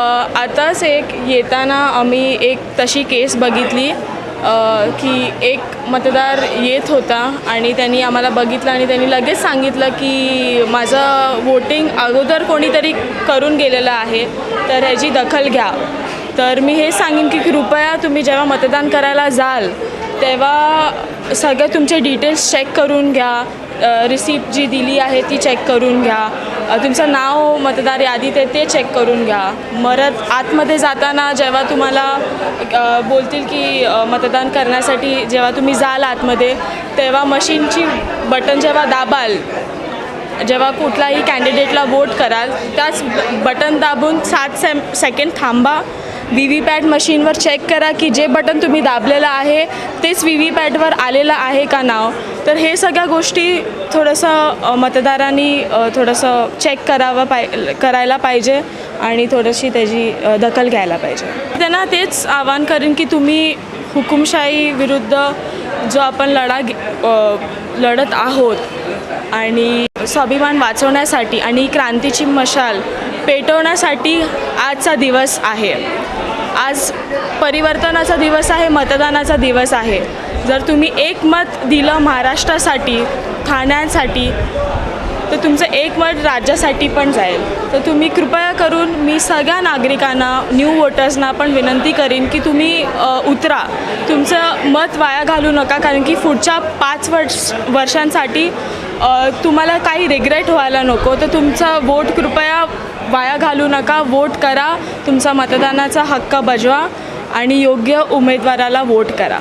आताच एक येताना आम्ही एक तशी केस बघितली की एक मतदार येत होता आणि त्यांनी आम्हाला बघितलं आणि त्यांनी लगेच सांगितलं की माझं वोटिंग अगोदर कोणीतरी करून गेलेलं आहे तर ह्याची दखल घ्या. तर मी हे सांगेन की कृपया तुम्ही जेव्हा मतदान करायला जाल तेव्हा सगळे तुमचे डिटेल्स चेक करून घ्या. रिसिप्ट जी दिली आहे ती चेक करून घ्या. तुमचं नाव मतदार यादीत आहे ते चेक करून घ्या. मरत आतमध्ये जाताना जेव्हा तुम्हाला बोलतील की मतदान करण्यासाठी जेव्हा तुम्ही जाल आतमध्ये तेव्हा मशीनची बटन जेव्हा दाबाल जेव्हा कुठलाही कॅन्डिडेटला वोट कराल त्याच बटन दाबून सात से सेकंड थांबा. व्ही व्ही पॅट मशीनवर चेक करा की जे बटन तुम्ही दाबलेलं आहे तेच व्ही व्ही पॅटवर आलेलं आहे का नाव? तर हे सगळ्या गोष्टी थोडंसं मतदारांनी थोडंसं चेक करावं पाय करायला पाहिजे आणि थोडीशी त्याची दखल घ्यायला पाहिजे. त्यांना तेच आवाहन करेन की तुम्ही हुकुमशाही विरुद्ध जो आपण लढा घे- लढत आहोत आणि स्वाभिमान वाचवण्यासाठी आणि क्रांतीची मशाल पेटवण्यासाठी आजचा दिवस आहे. आज परिवर्तनाचा दिवस आहे मतदानाचा दिवस आहे. जर तुम्ही एक मत दिलं महाराष्ट्रासाठी ठाण्यासाठी तर तुमचं एक मत राज्यासाठी पण जाईल. तर तुम्ही कृपया करून मी सगळ्या नागरिकांना न्यू वोटर्सना पण विनंती करीन की तुम्ही उतरा. तुमचं मत वाया घालू नका कारण की पुढच्या पाच वर्ष वर्षांसाठी तुम्हाला काही रिग्रेट व्हायला नको. तर तुमचा वोट कृपया वाया घालू नका. वोट करा. तुमचा मतदानाचा हक्क बजवा आणि योग्य उमेदवाराला वोट करा.